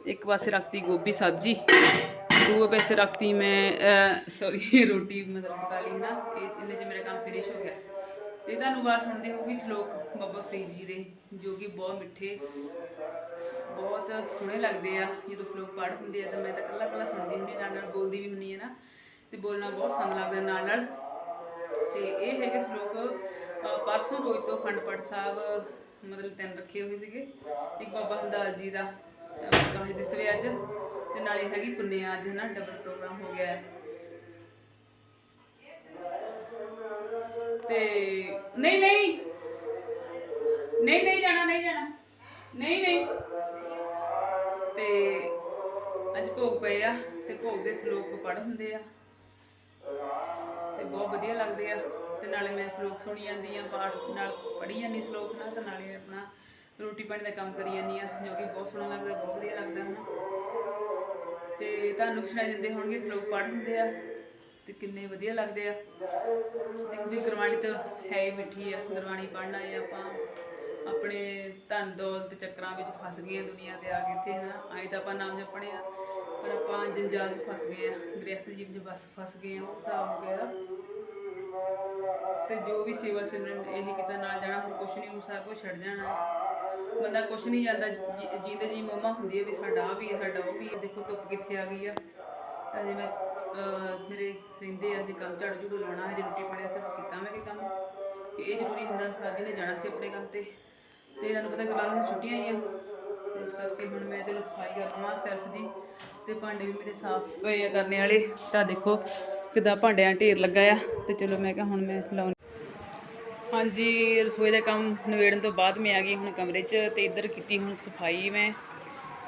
ਇੱਕ ਪਾਸੇ ਰੱਖਤੀ ਗੋਭੀ ਸਬਜ਼ੀ, ਦੂਏ ਪਾਸੇ ਰੱਖਤੀ ਮੈਂ ਸੌਰੀ ਰੋਟੀ ਮਤਲਬ ਪਕਾ ਲਈ ਨਾ। ਇਹ ਇਹਨੇ ਚ ਮੇਰਾ ਕੰਮ ਫਿਨਿਸ਼ ਹੋ ਗਿਆ। ਤੇ ਤੁਹਾਨੂੰ ਆਵਾਜ਼ ਸੁਣਦੀ ਹੋਊਗੀ ਸ਼ਲੋਕ ਬਾਬਾ ਫਰੀਦ ਜੀ ਦੇ, ਜੋ ਕਿ ਬਹੁਤ ਮਿੱਠੇ, ਬਹੁਤ ਸੋਹਣੇ ਲੱਗਦੇ ਆ। ਜਦੋਂ ਸ਼ਲੋਕ ਪੜ੍ਹ ਹੁੰਦੇ ਆ ਤਾਂ ਮੈਂ ਤਾਂ ਕੱਲਾ ਕੱਲਾ ਸੁਣਦੀ ਹੁੰਦੀ ਨਾਲ ਨਾਲ ਬੋਲਦੀ ਵੀ ਹੁੰਦੀ ਹੈ ਨਾ। ਤੇ ਬੋਲਣਾ ਬਹੁਤ ਪਸੰਦ ਲੱਗਦਾ ਨਾਲ ਨਾਲ ਤੇ ਇਹ ਹੈਗੇ ਸ਼ਲੋਕ ਪਰਸੋਂ ਰੋਜ਼ ਤੋਂ ਖੰਡ ਪਾਠ ਸਾਹਿਬ, ਮਤਲਬ ਤਿੰਨ ਰੱਖੇ ਹੋਏ ਸੀਗੇ। ਇੱਕ ਬਾਬਾ ਹੰਦਾਸ ਜੀ ਦਾ ਕਾਹੇ ਦਿਸਵੇ ਅੱਜ। ਤੇ ਨਾਲੇ ਹੈਗੀ ਪੁੰਨਿਆ ਅੱਜ ਨਾ ਡਬਲ ਪ੍ਰੋਗਰਾਮ ਹੋ ਗਿਆ। ਹੈ ਤੇ ਨਹੀਂ ਨਹੀਂ। ਨਹੀਂ ਨਹੀਂ ਜਾਣਾ ਨਹੀਂ ਜਾਣਾ। ਨਹੀਂ ਨਹੀਂ। ਤੇ ਅੱਜ ਭੋਗ ਪਏ ਆ ਤੇ ਭੋਗ ਦੇ ਸ਼ਲੋਕ ਪੜ੍ਹ ਹੁੰਦੇ ਆ। ਤੇ ਬਹੁਤ ਵਧੀਆ ਲੱਗਦੇ ਆ। ਤੇ ਨਾਲੇ ਮੈਂ ਸ਼ਲੋਕ ਸੁਣੀ ਜਾਂਦੀ ਆ, ਪਾਠ ਨਾਲ ਪੜ੍ਹੀ ਜਾਂਦੀ ਸ਼ਲੋਕ ਨਾਲ, ਤੇ ਨਾਲੇ ਆਪਣਾ ਰੋਟੀ ਪਾਣੀ ਦਾ ਕੰਮ ਕਰੀ ਜਾਂਦੀ ਆ, ਜੋ ਕਿ ਬਹੁਤ ਸੋਹਣਾ ਲੱਗਦਾ, ਬਹੁਤ ਵਧੀਆ ਲੱਗਦਾ। ਹੈ ਤੇ ਤੁਹਾਨੂੰ ਸੁਣਾਈ ਦਿੰਦੇ ਹੋਣਗੇ ਸ਼ਲੋਕ ਪੜ੍ਹ ਹੁੰਦੇ ਆ। ਤੇ ਕਿੰਨੇ ਵਧੀਆ ਲੱਗਦੇ ਆ। ਦੇਖੋ ਜੀ, ਗੁਰਬਾਣੀ ਤਾਂ ਹੈ ਹੀ ਮਿੱਠੀ ਆ। ਗੁਰਬਾਣੀ ਪੜ੍ਹਨਾ ਹੈ ਆਪਾਂ। ਆਪਣੇ ਧਨ ਦੌਲਤ ਚੱਕਰਾਂ ਵਿੱਚ ਫਸ ਗਏ ਆ ਦੁਨੀਆ ਤੇ ਆ ਕੇ ਇੱਥੇ ਨਾ ਆਏ ਤਾਂ ਆਪਾਂ ਨਾਮ ਜਪਣੇ ਆ, ਪਰ ਆਪਾਂ ਜੰਜਾਲ 'ਚ ਫਸ ਗਏ ਆ। ਗ੍ਰਸਤ ਜੀਵ 'ਚ ਬਸ ਫਸ ਗਏ ਆ, ਉਹ ਹਿਸਾਬ ਹੋ ਗਿਆ ਤੇ ਜੋ ਵੀ ਸੇਵਾ ਸਿਮਰਨ ਇਹ ਕੀਤਾ ਨਾਲ ਜਾਣਾ, ਹੁਣ ਕੁਛ ਨਹੀਂ ਹੁਣ ਸਾਰਾ ਛੱਡ ਜਾਣਾ। ਬੰਦਾ ਕੁਛ ਨਹੀਂ ਜਾਂਦਾ, ਜੀ- ਜੀਂਦੇ ਜੀ ਮਮਾ ਹੁੰਦੀ ਹੈ ਵੀ ਸਾਡਾ ਆਹ ਵੀ ਹੈ ਸਾਡਾ ਉਹ ਵੀ ਹੈ ਦੇਖੋ ਧੁੱਪ ਕਿੱਥੇ ਆ ਗਈ ਆ। ਤਾਂ ਜੇ ਮੈਂ ਮੇਰੇ ਰਹਿੰਦੇ ਆ ਜੇ ਕੰਮ ਝਾੜੂ ਝੂੜੂ ਲਾਉਣਾ, ਹਜੇ ਰੋਟੀ ਪਾਣੀ ਸਿਰਫ ਕੀਤਾ ਮੈਂ ਕਿ ਕੰਮ। ਕਿ ਇਹ ਜ਼ਰੂਰੀ ਹੁੰਦਾ ਸਾਡੀ ਨੇ ਜਾਣਾ ਸੀ ਆਪਣੇ ਕੰਮ ਤੇ। ਤੇ ਤੁਹਾਨੂੰ ਪਤਾ ਗੱਲਾਂ ਨੂੰ ਛੁੱਟੀਆਂ ਹੀ ਆ ਇਸ ਕਰਕੇ ਹੁਣ ਮੈਂ ਚਲੋ ਸਫ਼ਾਈ ਕਰ ਲਵਾਂ ਸੈਲਫ ਦੀ। ਤੇ ਭਾਂਡੇ ਵੀ ਮੇਰੇ ਸਾਫ਼ ਪਏ ਆ ਕਰਨੇ ਵਾਲੇ। ਤਾਂ ਦੇਖੋ ਕਿਦਾਂ ਭਾਂਡਿਆਂ ਢੇਰ ਲੱਗਾ ਆ। ਤੇ ਚਲੋ ਮੈਂ ਕਿਹਾ ਹੁਣ ਮੈਂ ਲਾਉਂ ਹਾਂਜੀ, ਰਸੋਈ ਦਾ ਕੰਮ ਨਵੇੜਨ ਤੋਂ ਬਾਅਦ ਮੈਂ ਆ ਗਈ ਹੁਣ ਕਮਰੇ 'ਚ ਤੇ ਇੱਧਰ ਕੀਤੀ ਹੁਣ ਸਫ਼ਾਈ ਮੈਂ।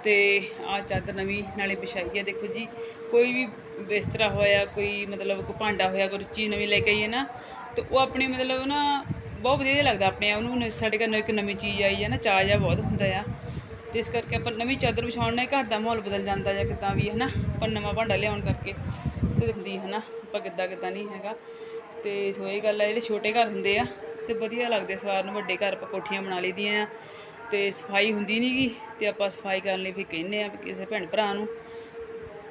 ਤੇ ਆ ਚਾਦਰ ਨਵੀਂ ਨਾਲੇ ਵਿਛਾਈ ਹੈ, ਦੇਖੋ ਜੀ। ਕੋਈ ਵੀ ਬਿਸਤਰਾ ਹੋਇਆ, ਕੋਈ ਮਤਲਬ ਕੋਈ ਭਾਂਡਾ ਹੋਇਆ, ਕੋਈ ਚੀਜ਼ ਨਵੀਂ ਲੈ ਕੇ ਆਈਏ ਨਾ, ਤੇ ਉਹ ਆਪਣੀ ਮਤਲਬ ਨਾ ਬਹੁਤ ਵਧੀਆ ਲੱਗਦਾ ਆਪਣੇ ਆਪ ਨੂੰ। ਨ- ਸਾਡੇ ਘਰ ਨੂੰ ਇੱਕ ਨਵੀਂ ਚੀਜ਼ ਆਈ ਹੈ ਨਾ ਚਾਹ ਜਿਹਾ ਬਹੁਤ ਹੁੰਦਾ ਆ। ਤੇ ਇਸ ਕਰਕੇ ਆਪਾਂ ਨਵੀਂ ਚਾਦਰ ਵਿਛਾਉਣ ਨਾਲ ਘਰ ਦਾ ਮਾਹੌਲ ਬਦਲ ਜਾਂਦਾ ਜਾਂ ਕਿੱਦਾਂ ਵੀ ਹੈ ਨਾ ਪਰ ਨਵਾਂ ਭਾਂਡਾ ਲਿਆਉਣ ਕਰਕੇ ਤੇ ਦਿਖਦੀ ਹੈ ਨਾ ਆਪਾਂ ਕਿੱਦਾਂ ਕਿੱਦਾਂ ਨਹੀਂ ਹੈਗਾ। ਤੇ ਸੋ ਇਹ ਗੱਲ ਆ, ਜਿਹੜੇ ਛੋਟੇ ਘਰ ਹੁੰਦੇ ਆ, ਤੇ ਵਧੀਆ ਲੱਗਦੇ ਸਵਾਰ ਨੂੰ ਵੱਡੇ ਘਰ ਆਪਾਂ ਕੋਠੀਆਂ ਬਣਾ ਲਈਦੀਆਂ ਆ, ਤੇ ਸਫ਼ਾਈ ਹੁੰਦੀ ਨਹੀਂਗੀ ਤੇ ਆਪਾਂ ਸਫ਼ਾਈ ਕਰਨ ਲਈ ਵੀ ਕਹਿੰਦੇ ਆ ਵੀ ਕਿਸੇ ਭੈਣ ਭਰਾ ਨੂੰ।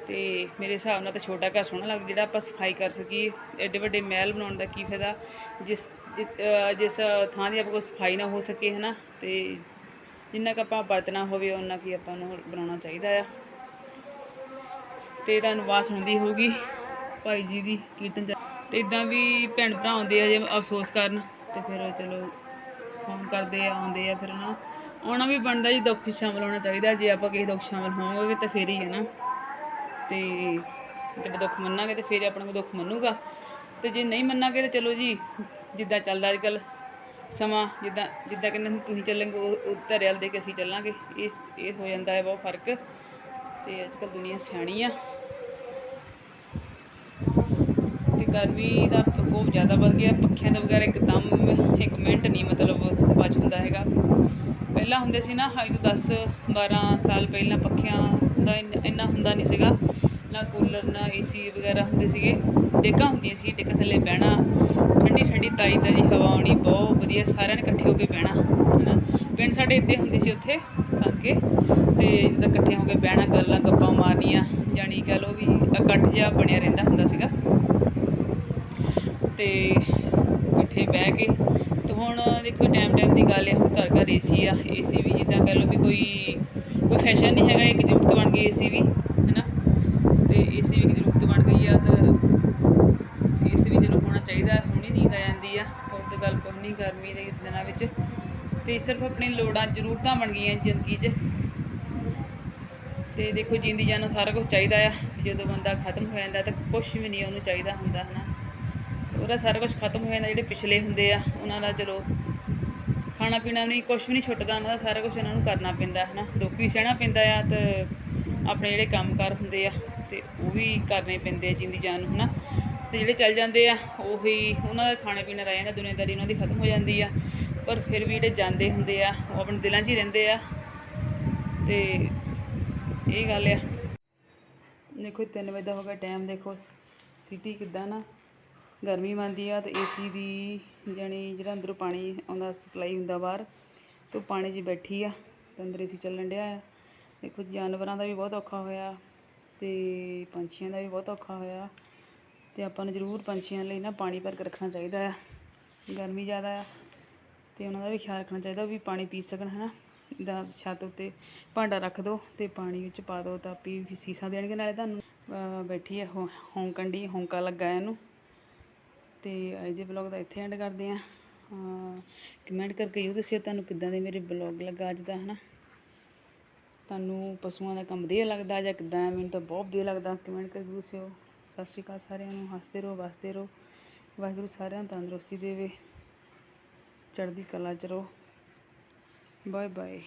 ਤੇ ਮੇਰੇ ਹਿਸਾਬ ਨਾਲ ਤਾਂ ਛੋਟਾ ਘਰ ਸੋਹਣਾ ਲੱਗਦਾ, ਜਿਹੜਾ ਆਪਾਂ ਸਫ਼ਾਈ ਕਰ ਸਕੀਏ। ਐਡੇ ਵੱਡੇ ਮਹਿਲ ਬਣਾਉਣ ਦਾ ਕੀ ਫਾਇਦਾ? ਜਿਸ, ਜਿ- ਜਿਸ ਥਾਂ ਦੀ ਆਪਾਂ ਕੋਲ ਸਫ਼ਾਈ ਨਾ ਹੋ ਸਕੇ, ਹਨਾ? ਤੇ ਜਿੰਨਾ ਕੁ ਆਪਾਂ ਵਰਤਣਾ ਹੋਵੇ ਉਹਨਾਂ ਕੀ ਆਪਾਂ ਨੂੰ ਬਣਾਉਣਾ ਚਾਹੀਦਾ ਆ। ਤੇ ਤੁਹਾਨੂੰ ਆਵਾਜ਼ ਸੁਣਦੀ ਹੋਊਗੀ ਭਾਈ ਜੀ ਦੀ ਕੀਰਤਨ ਚ। ਤੇ ਇਦਾਂ ਵੀ ਭੈਣ ਭਰਾ ਆਉਂਦੇ ਆ ਜੇ ਅਫਸੋਸ ਕਰਨ, ਤੇ ਫਿਰ ਚਲੋ ਫੋਨ ਕਰਦੇ ਆ, ਆਉਂਦੇ ਆ ਫਿਰ ਨਾ ਆਉਣਾ ਵੀ ਬਣਦਾ ਜੀ, ਦੁੱਖ 'ਚ ਸ਼ਾਮਲ ਹੋਣਾ ਚਾਹੀਦਾ, ਜੇ ਆਪਾਂ ਕਿਸੇ ਦੁੱਖ 'ਚ ਸ਼ਾਮਲ ਹੋਵਾਂਗੇ ਤਾਂ ਫੇਰ ਹੀ ਹੈ ਨਾ। ਤੇ ਜਦੋਂ ਦੁੱਖ ਮੰਨਾਂਗੇ ਤੇ ਫੇਰ ਹੀ ਆਪਣਾ ਕੋਈ ਦੁੱਖ ਮੰਨੂਗਾ। ਤੇ ਜੇ ਨਹੀਂ ਮੰਨਾਂਗੇ ਤਾਂ ਚਲੋ ਜੀ, ਜਿੱਦਾਂ ਚੱਲਦਾ ਅੱਜ ਕੱਲ ਸਮਾਂ, ਜਿੱਦਾਂ ਜਿੱਦਾਂ ਕਹਿੰਦੇ ਤੁਸੀਂ ਚੱਲਾਂਗੇ ਉਹ ਉਹ ਧਰੇ ਵੱਲ ਦੇ ਕੇ ਅਸੀਂ ਚੱਲਾਂਗੇ। ਇਸ, ਇਹ ਹੋ ਜਾਂਦਾ ਹੈ ਬਹੁਤ ਫ਼ਰਕ। ਤੇ ਅੱਜ ਕੱਲ ਦੁਨੀਆ ਸਿਆਣੀ ਆ। ਤੇ ਗਰਮੀ ਦਾ ਪ੍ਰਕੋਪ ਜ਼ਿਆਦਾ ਵੱਧ ਗਿਆ। ਪੱਖਿਆਂ ਦਾ ਵਗੈਰਾ ਇੱਕਦਮ, ਇੱਕ ਮਿੰਟ ਨਹੀਂ ਮਤਲਬ ਬਚ ਹੁੰਦਾ ਹੈਗਾ। ਪਹਿਲਾਂ ਹੁੰਦੇ ਸੀ ਨਾ ਅੱਜ ਤੋਂ 10 12 ਸਾਲ ਪਹਿਲਾਂ ਪੱਖਿਆਂ ਦਾ ਇੰਨ- ਇੰਨਾ ਹੁੰਦਾ ਨਹੀਂ ਸੀਗਾ। ਨਾ ਕੂਲਰ, ਨਾ ਏਸੀ ਵਗੈਰਾ ਹੁੰਦੇ ਸੀਗੇ। ਡੇਕਾਂ ਹੁੰਦੀਆਂ ਸੀ ਡੇਕਾਂ ਥੱਲੇ ਬਹਿਣਾ। ਠੰਡੀ ਠੰਡੀ ਤਾਜ਼ੀ ਤਾਜੀ ਹਵਾ ਆਉਣੀ, ਬਹੁਤ ਵਧੀਆ, ਸਾਰਿਆਂ ਨੇ ਇਕੱਠੇ ਹੋ ਕੇ ਬਹਿਣਾ, ਹਨਾ। ਪਿੰਡ ਸਾਡੇ ਇੱਥੇ ਹੁੰਦੀ ਸੀ ਉੱਥੇ, ਕਰਕੇ। ਤੇ ਜਿੱਦਾਂ ਇਕੱਠੇ ਹੋ ਕੇ ਬਹਿਣਾ, ਗੱਲਾਂ ਗੱਪਾਂ ਮਾਰਨੀਆਂ, ਜਾਣੀ ਕਹ ਲਓ ਵੀ ਇਕੱਠ ਜਿਹਾ ਬਣਿਆ ਰਹਿੰਦਾ ਹੁੰਦਾ ਸੀਗਾ। ਤੇ ਇਕੱਠੇ ਬਹਿ ਕੇ ਤੇ ਹੁਣ ਦੇਖੋ ਟਾਈਮ ਟਾਈਮ ਦੀ ਗੱਲ ਹੈ, ਹੁਣ ਘਰ ਘਰ ਏਸੀ ਆ ਏਸੀ ਵੀ ਜਿੱਦਾਂ ਕਹ ਲਓ ਵੀ ਕੋਈ ਕੋਈ ਫੈਸ਼ਨ ਨਹੀਂ ਹੈਗਾ, ਇੱਕ ਜ਼ਰੂਰਤ ਬਣ ਗਈ ਏਸੀ ਵੀ, ਹੈਨਾ? ਤੇ ਏਸੀ ਵੀ ਇੱਕ ਜ਼ਰੂਰਤ ਬਣ ਗਈ ਆ, ਤੇ ਏਸੀ ਵੀ ਚਲੋ ਹੋਣਾ ਚਾਹੀਦਾ, ਸੋਹਣੀ ਨੀਂਦ ਆ ਜਾਂਦੀ ਆ ਹੋਰ ਤਾਂ ਗੱਲ ਕੋਈ ਨਹੀਂ, ਗਰਮੀ ਦੇ ਦਿਨਾਂ ਵਿੱਚ। ਤੇ ਸਿਰਫ ਆਪਣੀ ਲੋੜਾਂ, ਜ਼ਰੂਰਤਾਂ ਬਣ ਗਈਆਂ ਜ਼ਿੰਦਗੀ 'ਚ। ਤੇ ਦੇਖੋ, ਜਿੰਦੀ ਜਾਨ ਨੂੰ ਸਾਰਾ ਕੁਝ ਚਾਹੀਦਾ ਆ ਜਦੋਂ ਬੰਦਾ ਖਤਮ ਹੋ ਜਾਂਦਾ, ਤਾਂ ਕੁਝ ਵੀ ਨਹੀਂ ਉਹਨੂੰ ਚਾਹੀਦਾ ਹੁੰਦਾ, ਹਨਾ? ਉਹਦਾ ਸਾਰਾ ਕੁਝ ਖਤਮ ਹੋ ਜਾਂਦਾ, ਜਿਹੜੇ ਪਿਛਲੇ ਹੁੰਦੇ ਆ, ਉਹਨਾਂ ਦਾ ਚਲੋ ਖਾਣਾ ਪੀਣਾ ਨਹੀਂ ਕੁਝ ਵੀ ਨਹੀਂ ਛੁੱਟਦਾ, ਉਹਨਾਂ ਦਾ ਸਾਰਾ ਕੁਝ ਇਹਨਾਂ ਨੂੰ ਕਰਨਾ ਪੈਂਦਾ ਹੈ ਨਾ ਦੁੱਖ ਵੀ ਸਹਿਣਾ ਪੈਂਦਾ ਆ ਤੇ ਆਪਣੇ ਜਿਹੜੇ ਕੰਮਕਾਰ ਹੁੰਦੇ ਆ ਤੇ ਉਹ ਵੀ ਕਰਨੇ ਪੈਂਦੇ ਆ ਜਿੰਦੀ ਜਾਨ ਨੂੰ, ਹਨਾ। ਤੇ ਜਿਹੜੇ ਚੱਲ ਜਾਂਦੇ ਆ, ਉਹੀ ਉਹਨਾਂ ਦਾ ਖਾਣਾ ਪੀਣਾ ਰਹਿ ਜਾਂਦਾ, ਦੁਨੀਆਦਾਰੀ ਉਹਨਾਂ ਦੀ ਖਤਮ ਹੋ ਜਾਂਦੀ ਆ। ਪਰ ਫਿਰ ਵੀ ਜਿਹੜੇ ਜਾਂਦੇ ਹੁੰਦੇ ਆ, ਉਹ ਆਪਣੇ ਦਿਲਾਂ 'ਚ ਹੀ ਰਹਿੰਦੇ ਆ। ਤੇ ਇਹ ਗੱਲ ਆ। ਦੇਖੋ 3 ਵਜੇ ਦਾ ਹੋ ਗਿਆ ਟਾਈਮ ਦੇਖੋ ਸਿਟੀ ਕਿੱਦਾਂ ਨਾ ਗਰਮੀ ਮੰਦੀ ਆ ਤੇ ਏਸੀ ਦੀ ਜਾਣੀ ਜਿਹੜਾ ਅੰਦਰੋਂ ਪਾਣੀ ਆਉਂਦਾ ਸਪਲਾਈ ਹੁੰਦਾ ਬਾਹਰ, ਤੇ ਉਹ ਪਾਣੀ 'ਚ ਬੈਠੀ ਆ, ਤੇ ਅੰਦਰ ਏਸੀ ਚੱਲਣ ਡਿਆ ਆ। ਦੇਖੋ ਜਾਨਵਰਾਂ ਦਾ ਵੀ ਬਹੁਤ ਔਖਾ ਹੋਇਆ, ਤੇ ਪੰਛੀਆਂ ਦਾ ਵੀ ਬਹੁਤ ਔਖਾ ਹੋਇਆ, ਤੇ ਆਪਾਂ ਨੂੰ ਜ਼ਰੂਰ ਪੰਛੀਆਂ ਲਈ ਨਾ ਪਾਣੀ ਭਰ ਕੇ ਰੱਖਣਾ ਚਾਹੀਦਾ ਆ। ਗਰਮੀ ਜ਼ਿਆਦਾ ਆ, ਤੇ ਉਹਨਾਂ ਦਾ ਵੀ ਖਿਆਲ ਰੱਖਣਾ ਚਾਹੀਦਾ ਵੀ ਪਾਣੀ ਪੀ ਸਕਣ, ਹਨਾ? ਦਾ ਛੱਤ ਉੱਤੇ ਭਾਂਡਾ ਰੱਖ ਦਿਓ ਤੇ ਪਾਣੀ ਵਿੱਚ ਪਾ ਦਿਓ ਤਾਂ ਪੀ ਵੀ ਸੀਸਾ ਦੇਣਗੇ, ਨਾਲੇ ਤੁਹਾਨੂੰ ਬੈਠੀ ਹੈ ਹੌਂ- ਹੌਂਕਣ ਦੀ ਹੌਂਕਾ ਲੱਗਾ ਇਹਨੂੰ। ਅਤੇ ਅੱਜ ਦੇ ਬਲੌਗ ਦਾ ਇੱਥੇ ਐਂਡ ਕਰਦੇ ਹਾਂ। ਕਮੈਂਟ ਕਰਕੇ ਇਹ ਦੱਸਿਓ ਤੁਹਾਨੂੰ ਕਿੱਦਾਂ ਦੇ ਮੇਰੇ ਬਲੌਗ ਲੱਗਾ ਅੱਜ ਦਾ, ਹਨਾ? ਤੁਹਾਨੂੰ ਪਸ਼ੂਆਂ ਦਾ ਕੰਮ ਵਧੀਆ ਲੱਗਦਾ ਜਾਂ ਕਿੱਦਾਂ? ਮੈਨੂੰ ਤਾਂ ਬਹੁਤ ਵਧੀਆ ਲੱਗਦਾ। ਕਮੈਂਟ ਕਰਕੇ ਦੱਸਿਓ। ਸਤਿ ਸ਼੍ਰੀ ਅਕਾਲ ਸਾਰਿਆਂ ਨੂੰ। ਹੱਸਦੇ ਰਹੋ, ਵਸਦੇ ਰਹੋ। ਵਾਹਿਗੁਰੂ ਸਾਰਿਆਂ ਨੂੰ ਤੰਦਰੁਸਤੀ ਦੇਵੇ। ਚੜ੍ਹਦੀ ਕਲਾ ਚ ਰਹੋ। Bye bye